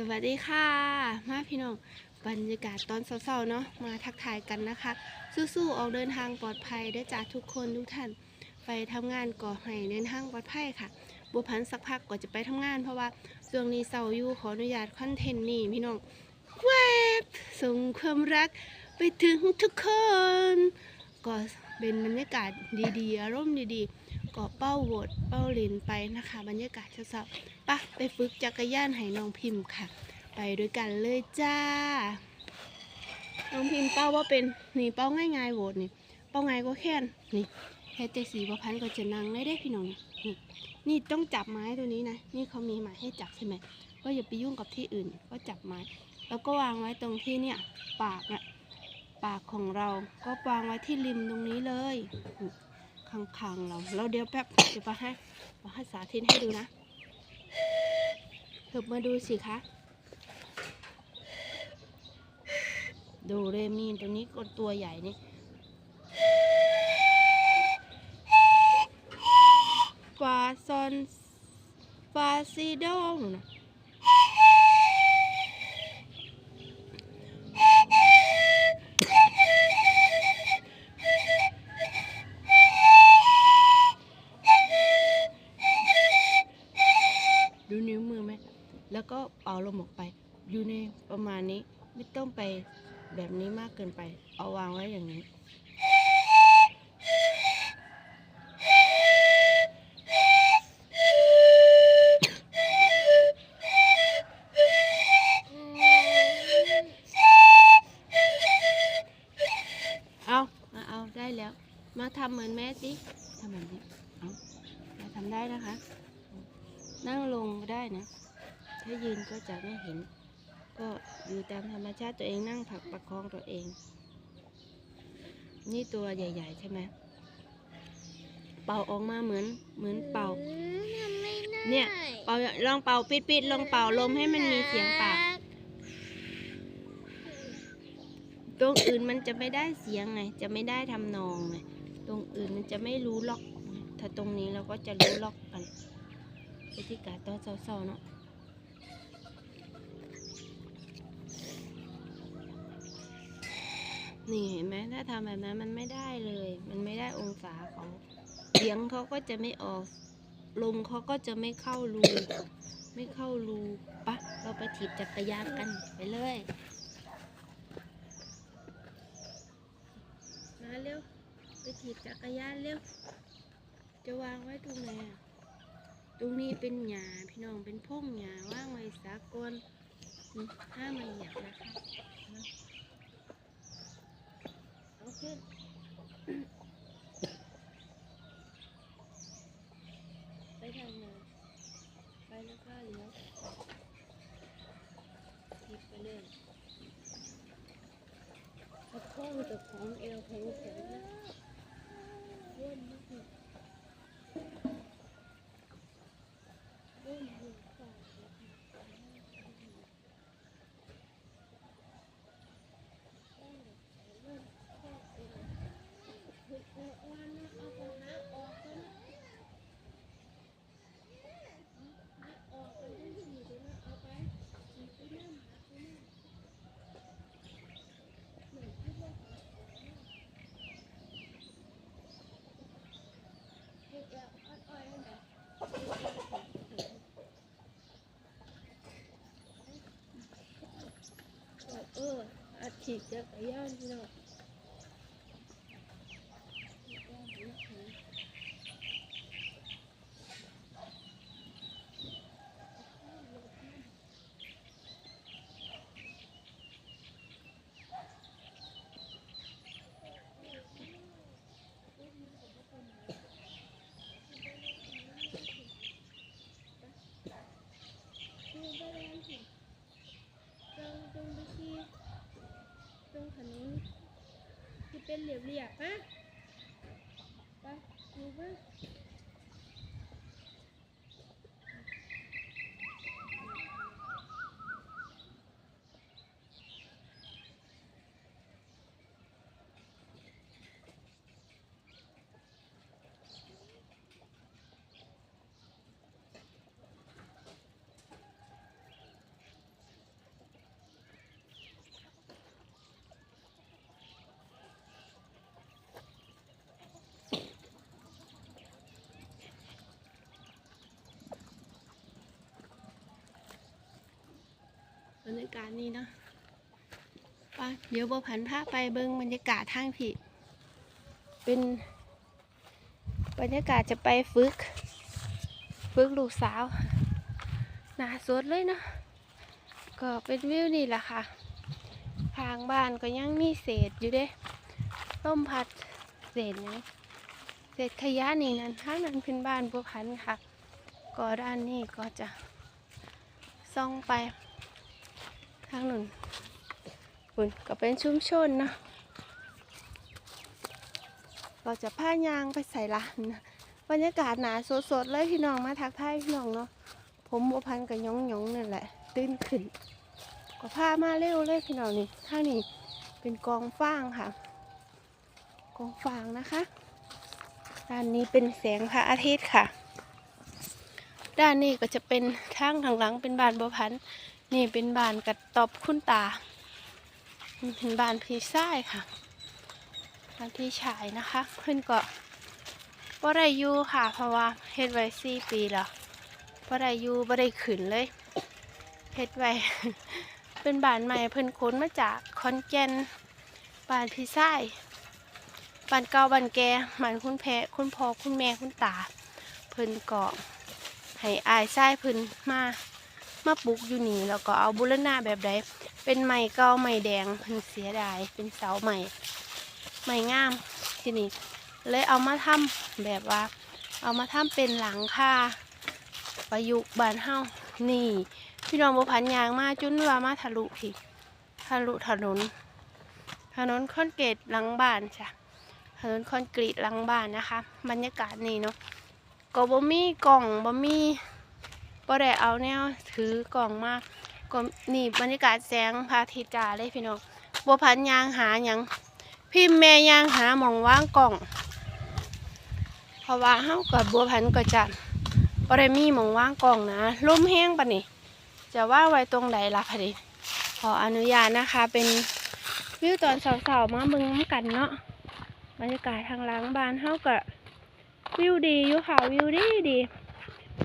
สวัสดีค่ะ มาพี่น้องบรรยากาศตอนเช้าๆเนาะมาทักทายกันนะคะ สู้ๆออกเดินทางปลอดภัยได้จากทุกคนทุกท่าน ไปทำงานก่อให้เดินทางปลอดภัยค่ะบัวพันสักพักก่อนจะไปทำงาน เพราะว่าช่วงนี้เสาร์อยู่ขออนุญาตคอนเทนต์นี่พี่น้องแวบส่งความรักไปถึงทุกคน ก็เป็นบรรยากาศดีๆ อารมณ์ดีๆ ก็เป้าโหวตเป้าลินไปนะคะ บรรยากาศเช้าๆปะไปฝึกจักรยานให้น้องพิมพ์ค่ะ ไปด้วยกันเลยจ้า น้องพิมพ์เป้าว่าเป็นนี่เป้าง่ายๆโหวตนี่เป้าง่ายก็แค่นนี่แค่เจสีประพันธ์ก็จะนั่งได้ได้พี่น้องนี่นี่ต้องจับไม้ตัวนี้นะนี่เขามีไม้ให้จับใช่ไหมก็อย่าไปยุ่งกับที่อื่นก็จับไม้ แล้วก็วางไว้ตรงที่เนี่ยปากเนี่ยปากของเราก็วางไว้ที่ริมตรงนี้เลย ข้างๆเราเราเดี๋ยวแป๊บเดี๋ยวปาให้ปาให้สาธิตให้ดูนะเถิบมาดูสิคะดูเรมีนตัวนี้ก็ตัวใหญ่นี่ฟาซอนฟาซิโดงนะ อยู่ในประมาณนี้ไม่ต้องไปแบบนี้มากเกินไป เอาวางไว้อย่างนี้ เอามาเอาได้แล้ว มาทำเหมือนแม่สิทำแบบนี้ เอาเราทำได้นะคะ นั่งลงก็ได้นะ ถ้ายืนก็จะไม่เห็น ตามธรรมชาติตัวเองนั่งผลักประคองตัวเอง นี่ตัวใหญ่ ๆ ใช่ไหมเป่าออกมาเหมือนเหมือนเป่า เนี่ยเป่าลองเป่าปิดๆลองเป่าลมให้มันมีเสียงปากตรงอื่นมันจะไม่ได้เสียงไง จะไม่ได้ทำนองไง ตรงอื่นมันจะไม่รู้ล็อก ถ้าตรงนี้เราก็จะรู้ล็อกกันวิธีการตอนเศร้าๆเนาะ นี่เห็นไหมถ้าทำแบบนั้นมันไม่ได้เลย มันไม่ได้องศาเขาเสียงเขาก็จะไม่ออกลมเขาก็จะไม่เข้ารูไม่เข้ารูปะเราไปถีบจักรยานกันไปเลยมาเร็วไปถีบจักรยานเร็วจะวางไว้ตรงไหนตรงนี้เป็นหญ้าพี่น้องเป็นพงหญ้าว่างไว้สากลนี่ถ้ามันอยากนะคะนะเอา ขึ้น ไปทางไหนไปแล้วก็เลี้ยวถีบไปเรื่อยกระโปรงจะของเอวแข็งแข็งนะเล่นมากเลยเล่นอยู่ก่อนเออ อัดฉีดจักรยานเนาะคือไปเรียนสิตรงตรงไปที่ตรงถนนที่ เป็นเหลี่ยมๆนะ รยากาศนี้เนาะไปเดี๋ยวบัวผันพาไปเบิ่งบรรยากาศทางพี่เป็นบรรยากาศจะไปฝึก ฝึกลูกสาวหนาสดเลยเนาะก็เป็นวิวนี่แหละค่ะทางบ้านก็ยังมีเศษอยู่เด้ต้มพัดเศษหยังเศษขยะนี่นั่นทานั้นเป็นบ้านบัวพันค่ะ ก็ด้านนี้ก็จะซ่องไป ทางนึ่งคุณก็เป็นชุมชนเนาะก็จะผ้ายางไปใส่ร้านนะบรรยากาศหนาสดๆเลยพี่น้องมาทักทายพี่น้องเนาะผมบัวพันกับยองยองๆนั่นแหละ ตื่นขึ้นก็พามาเร็วเลยพี่น้องนี่ท่างนี้เป็นกองฟางค่ะ กองฟางนะคะด้านนี้เป็นแสงพระอาทิตย์ค่ะ ด้านนี้ก็จะเป็นทางทางหลังเป็นบานบัวพัน นี่เป็นบานกระตอบคุณตาเป็นบานพี่ชายค่ะบานพี่ชายนะคะเพื่อนก็บ่ได้อยู่ค่ะ เพราะว่าเฮ็ดไว้สี่ปีแล้วบ่ได้อยู่บ่ได้ขึ้นเลยเฮ็ดไว้เป็นบ้านใหม่เพิ่นค้นมาจากขอนแกนบ้านพี่ชายบ้านเก่าบ้านแก่บ้านคุณแพ่คุณพ่อคุณแม่คุณตา เพิ่นก็ให้อายชายเพิ่นมา มาปลูกอยู่นี่แล้วก็เอาบุรณะแบบใดเป็นไม้เก่าไม้แดงเพิ่นเสียดายเป็นเสาใหม่ไม้งามที่นี่เลยเอามาทำแบบว่า เอามาทำเป็นหลังคาประยุกต์บานเฮานี่ พี่น้องบัวพันยางมาจุนว่ามาทะลุพี่ทะลุถนน ถนนคอนกรีตหลังบ้านจ้ะถนนคอนกรีตหลังบ้านนะคะ บรรยากาศนี่เนาะก็บ่มีกล่องบ่มี บ่ได้เอาแนวถือกล่องมากก็นี่บรรยากาศแสงพระอาทิตย์จ้าเลยพี่น้องบัวพันยางหาหยังพี่แม่ยางหาหมองว่างกล่อง เพราะว่าเฮากับบัวพันก็จะบ่ได้มีหมองว่างกล่องนะลมแห้งปะนี่จะว่าไว้ตรงไหนล่ะพอดีขออนุญาตนะคะ เป็นวิวตอนสาวๆมาเบิ่งนำกันเนาะบรรยากาศทางหล้างบ้านเฮาก็วิวดีอยู่ค่ะวิวดีดี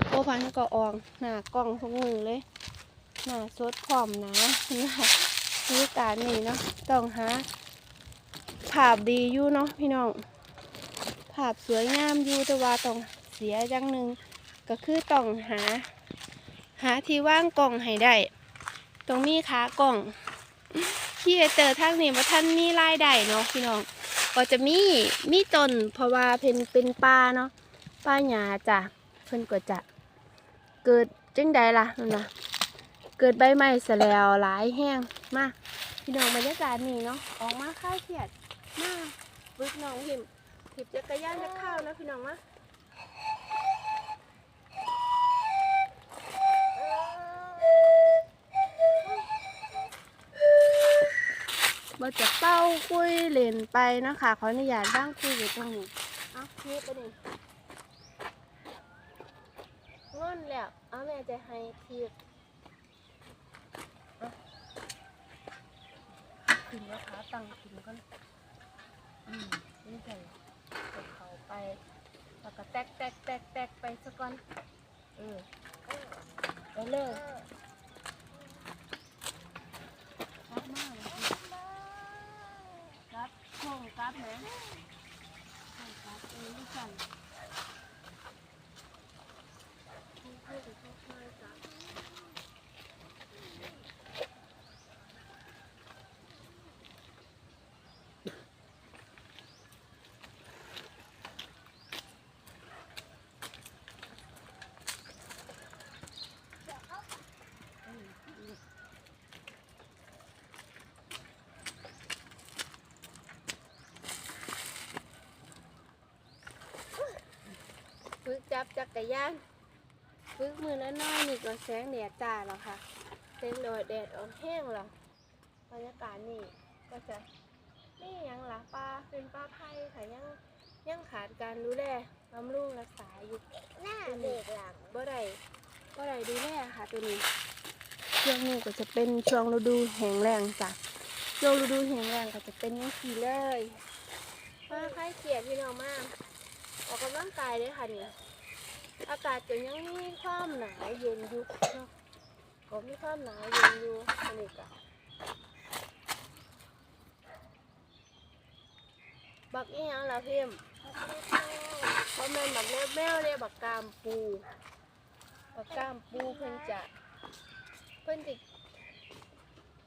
โอพันก็ออกหน้ากล้องทุกมือเลย หน้าสดพร้อมนะนะคะบรรยากาศนี่เนาะต้องหาภาพดีอยู่เนาะพี่น้องภาพสวยงามอยู่แต่ว่าต้องเสียอย่างหนึ่งก็คือต้องหา หาที่ว่างกล่องให้ได้ตรงนี้ขากล่องที่เตอร์ทางนี้ว่าท่านมีรายได้เนาะพี่น้องก็จะมีมีตนเพราะว่าเป็นเป็นป่าเนาะป่าหญ้าจ้ะ เพิ่นก็จะเกิดจังใดล่ะนั่นนะเกิดใบไม้ซะแลวหลายแห้งมาพี่น้องบรรยากาศนี่เนาะออกมาคลายเครียดมาบึกน้องหิมถิบจักรยานจะเข้าวนะพี่น้องมาบ่จะเป้าคุยเล่นไปนะคะขออนุญาตบ้างคุยอยู่ตรงนี้เอาเทียบไปดิงอ นแล้วเอาแม่จะให้ทียบเอาขึ้นว่าขาตั้งขึ้นก่อนอืมนี่ใส่ใส่เขาไป แล้วก็แตกแตกแตกแตกไปสักก่อน เออไปเลยชัดมากเลยรับโค้งครับไหมโค้งครับเออไม่สั่นค่อยๆค่อยๆจ้ะฝึก จับจักรยานฝึกมือละน้อยนี่ก็แสงแดดจ้าแล้วค่ะแสงแดดแดดออกแห้งแล้วบรรยากาศนี่ก็จะนี่ยังหล่ะปลาเป็นปลาไผ่ค่ะยังยังขาดการดูแลบำรุงรักษาอยู่หน้าเด็กหลังบ่ได้บ่ได้ดูแลค่ะตัวนี้ช่วงนี้ก็จะเป็นช่วงฤดูแห้งแล้งจ้ะช่วงฤดูแห้งแล้งก็จะเป็นยังสีเลยมาใครเกลียดพี่น้องมากออกกำลังกายเลยค่ะนี่ อากาศจะยังมีความหนาวเย็นอยู่เนาะก็มีความหนาวเย็นอยู่อนนี้ก็บักอีหยังล่ะพิมพ์เพราะแม่นบักเล็บแมวเลยบักกามปู บักกามปูเพิ่นจะเพิ่นจะ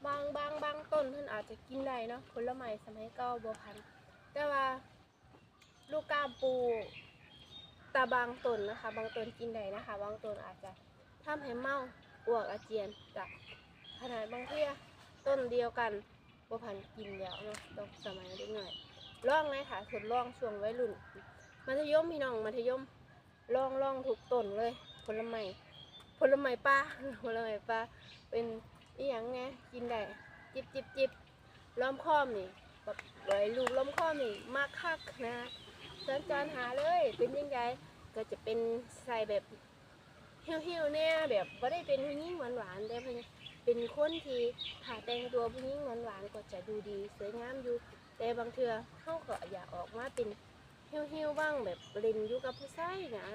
บางบางบางต้นเพิ่นอาจจะกินได้เนาะผลไม้สมัยเก่าบ่พัน แต่ว่าลูกกามปูาบางต้นนะคะ บางต้นกินได้นะคะ บางต้นอาจจะทำให้เมาอ้วกอาเจียนกับขนาดบางเที่ยต้นเดียวกันบ่พันธุ์กินแล้วเนาะต้องสมัยเด็กหน่อยลองไหมค่ะทดลองช่วงวัยรุ่น มัธยมพี่น้องมัธยมลองลองถูกต้นเลยผลไม้ผลไม้ป่าผลไม้ป่าเป็นอีหยังไงกินได้จิบจิบจิบล้อมค้อมนี่แบบไว้ลูกล้อมค้อมนี่มากคักนะเชิญจานหาเลยเป็นยังไง ก็จะเป็นใส่แบบเหี่ยวๆเนี่ยแบบไม่ได้เป็นผู้หญิงหวานๆแต่เป็นคนที่ถ้าแต่งตัวผู้หญิงหวานๆก็จะดูดีสวยงามอยู่แต่บางเทือเขาก็อยากออกมาเป็นเฮี้ยวๆบ้างแบบเล่นอยู่กับผู้ชายนะ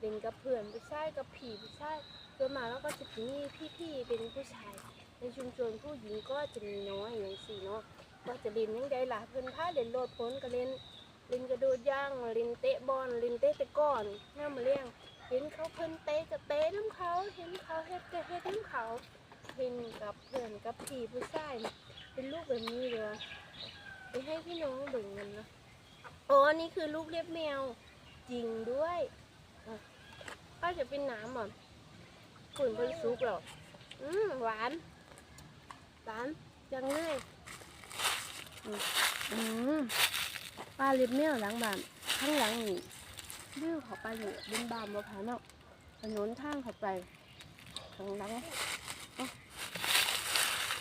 เล่นกับเพื่อนผู้ชายกับผีผู้ชายส่วนมาแล้วก็จะมีพี่ๆเป็นผู้ชาย ในชุมชนผู้หญิงก็จะมีน้อยอย่างสี่เนาะก็จะเล่นยังไงล่ะเพื่อนพาเล่นโลดพ้นก็เล่น ล่นกระโดดย่างล่นเตะบอลล่นเตะตะก้อนง่ามาเลี้ยงเห็นเขาเพิ่นเตะกับเตะน้ำเขาเห็นเขาเฮ็ดก็เฮ็ดน้ำเขาเล่นกับเพื่อนกับผีผู้ชายเป็นลูกแบบนี้เลยไปให้พี่น้องเบิ่งกันเนาะอ๋อนี่คือลูกเล็บแมวจริงด้วยก็จะเป็นน้ำอะขุ่นบนซุปเหรออืมหวานหวานยังไงอืมอืม ปลาเล็บแมวหลังบ้านข้างหลังนี่ดื้อเขาไปอยู่บนบานมะพร้าวเนาะถนนทางเขาไปข้างหลังอะ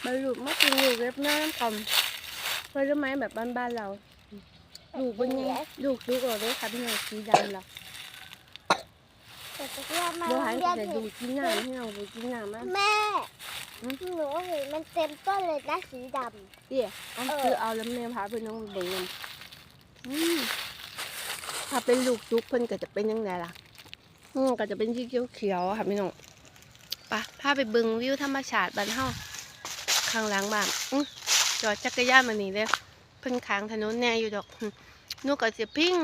มาหลุดมากินอยู่เล็บน้ำก่อนผลไม้แบบบ้านๆเราลูกเป็นไงลูกลูกเราด้วยค่ะพี่น้องสีดำเราบัวหันเรียกจดูกินน้ำให้เราดูกินน้ำมั้ยแม่หนูเห็นมันเต็มต้นเลยนะสีดำเดี๋ยวเอาคือเอาแล้วแม่พาไปน้องเบิ่งกันอืม ถ้าเป็นลูกจุกเพิ่นก็จะเป็นยังไงล่ะอืมก็จะเป็นสีเขียวเขียวๆค่ะพี่น้องปะพาไปบิ่งวิวธรรมชาติบ้านเฮาข้างหลังบ้านอื้อจอดจักรยานมานี่เลยเพิ่นค้างถนนแน่อยู่ดอกหึหนูก็สิพิ้ง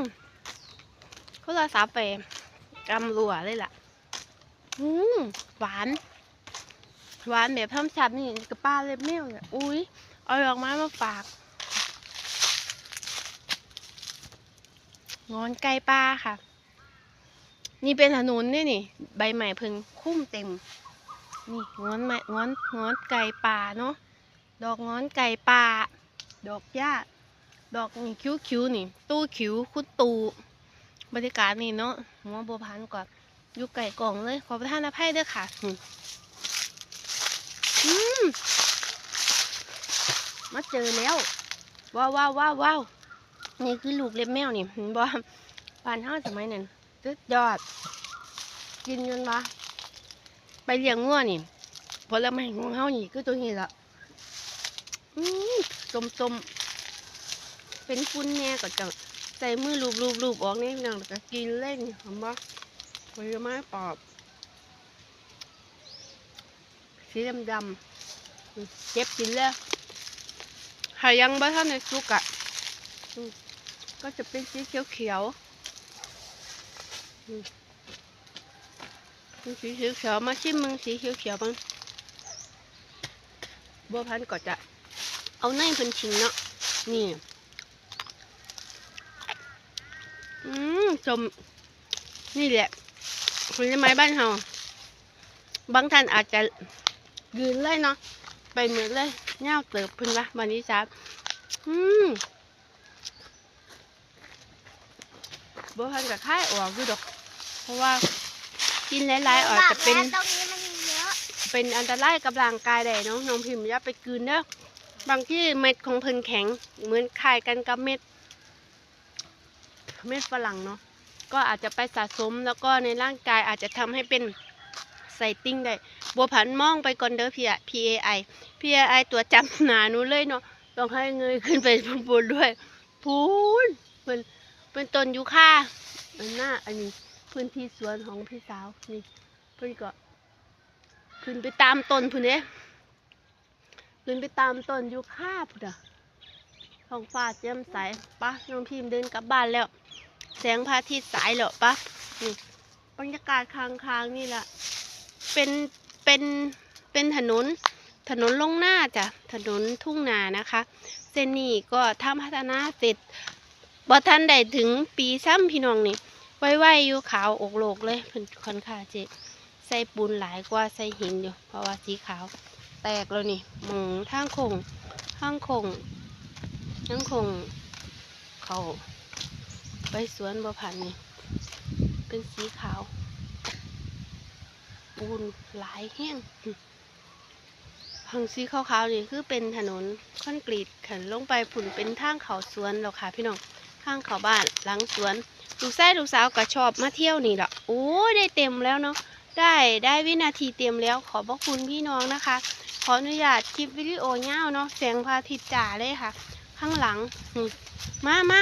โทรศัพท์ไปกำรัวเลยล่ะอืมหวาน หวานแบบธรรมชาตินี่กับป้าเล็บแมวเนี่ยอุ้ยเอาดอกไม้มาฝาก งอนไก่ป้าค่ะ นี่เป็นถนนนี่นี่ ใบใหม่เพิ่งคุ้มเต็ม นี่งอนไม้งอนงอนไก่ป่าเนาะดอกงอนไก่ป่าดอกหญ้าดอกนี่คิ้วคิ้วนี่ ตู้คิ้วคุดตูบรรยากาศนี่เนาะหัวบัวพันก่อนอยู่ไก่กล่องเลย ขอประทานอภัยด้อค่ะอืมมาเจอแล้ว ว้าวว้าวว้าวว้าว นี่คือลูกเล็บแมวนี่เห็นบ่ปานเฮาสมัยนั้นสุดยอด กินจนว่าไปเลี้ยงงัวนี่ผลไม้ของเฮานี่คือตัวนี้ละอืมสมสมๆเป็นฟุ้นแน่ก็จะใส่มือลูบลูบลูบออกนี่น้องก็กินเล่นเห็นบ่ผลไม้ปอบสีดำดำเก็บกินแล้วหายังบ่ทันในสุกอะอืม ก็จะเป็นสีเขียวเขียวมเป็นสีเขียวเขียวมาชิมมึงสีเขียวเขียวๆบ้งบัวพันก็จะเอาในเพิ่นชิงเนาะนี่อืมชมนี่แหละผลไม้บ้านเฮาบางท่านอาจจะยืนเลยเนาะไปเหมือนเลยเงาเติบเพึ่งละวันนี้จ้าอืม บัวพันกับค่ายออกอยู่ดอก เพราะว่ากินหลายๆอาจจะเป็นแตรงนี้มันเยอะเป็นอันตรายกับร่างกายได้เนาะน้องพิมพ์อย่าไปกลืนเด้อบางที่เม็ดของเพิ่นแข็ง เหมือนคล้ายกันกับเม็ด เม็ดฝรั่งเนาะก็อาจจะไปสะสมแล้วก็ในร่างกายอาจจะทำให้เป็นไซติ้งได้บัวผันมองไปก่อนเด้อพี่อะ P A I P A I ตัวจำหนาหนูเลยเนาะต้องให้เงยขึ้นไปบนด้วยพูนเป็น เป็นต้นยูคาอันหน้าอันนี้พื้นที่สวนของพี่สาวนี่เพิ่นก็ขึ้นไปตามต้นพุ่นเด้ขึ้นไปตามต้นยูค่าพุ่นอะท้องฟ้าแจ่มใสปะน้องพิมพ์เดินกลับบ้านแล้ว แสงพระอาทิตย์สายแล้วปะนี่บรรยากาศคางๆนี่แหละเป็นเป็นเป็นถนนถนนลงหน้าจ้ะถนนทุ่งนานะคะ เส้นนี้ก็ทำพัฒนาเสร็จ บ่ทันได้ถึงปีซ้ำพี่น้องนี่ไว้ๆอยู่ขาวอกโลกเลยเพิ่นค่อนข้างเจใส่ปูนหลายกว่าใส่หินอยู่ เพราะว่าสีขาว แตกแล้วนี่หมองทางคงทางคงทางคง เขาไปสวนบัวพันนี่เป็นสีขาว ปูนหลายแห้งหังสีขาวๆนี่คือเป็นถนนคอนกรีตขันลงไปผุ่นเป็นทางเขาสวนแล้วค่ะพี่น้อง ทางเขาบ้านหลังสวนลูกชายลูกสาวก็ชอบมาเที่ยวนี่แหละโอ้ได้เต็มแล้วเนาะได้ได้วินาทีเต็มแล้วขอบพระคุณพี่น้องนะคะ ขออนุญาตคลิปวิดีโอเงาเนาะแสงพระอาทิตย์จ่าเลยค่ะ ข้างหลังมามา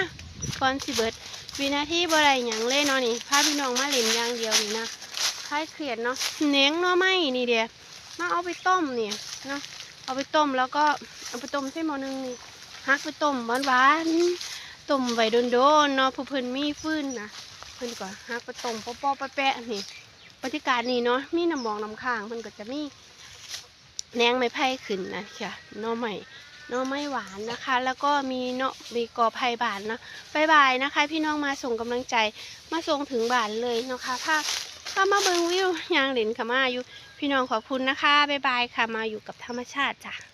ก่อนสิเบิดวินาทีบ่ไรหยังเลยเนาะนี่พาพี่น้องมาเล่นอย่างเดียวนี่นะคลายเครียดเนาะเน้งเนาะไม่นี่เดียมาเอาไปต้มเนี่ยเนาะเอาไปต้มแล้วก็เอาไปต้มใส่หม้อนึงนี่ฮักไปต้มหวานหวานๆ ต้มไว้โดนๆเนาะผู้เพิ่อนมีฟื้นนะเพิ่นก็ฮักไปต้มปอๆแปะนี่บรรยากาศนี่เนาะมีน้ำมองน้ำค้างเพิ่นก็จะมีแนงไม้ไผ่ขึ้นนะค่ะหน่อไม้หน่อไม้หวานนะคะ แล้วก็มีเนาะมีกอไผ่บานเนาะบายบายนะคะ พี่น้องมาส่งกำลังใจมาส่งถึงบานเลยเนาะคะถ้าถ้ามาเบิงวิวยางเหรนค่ะมาอยู่พี่น้องขอบคุณนะคะบายบายค่ะมาอยู่กับธรรมชาติจ้ะ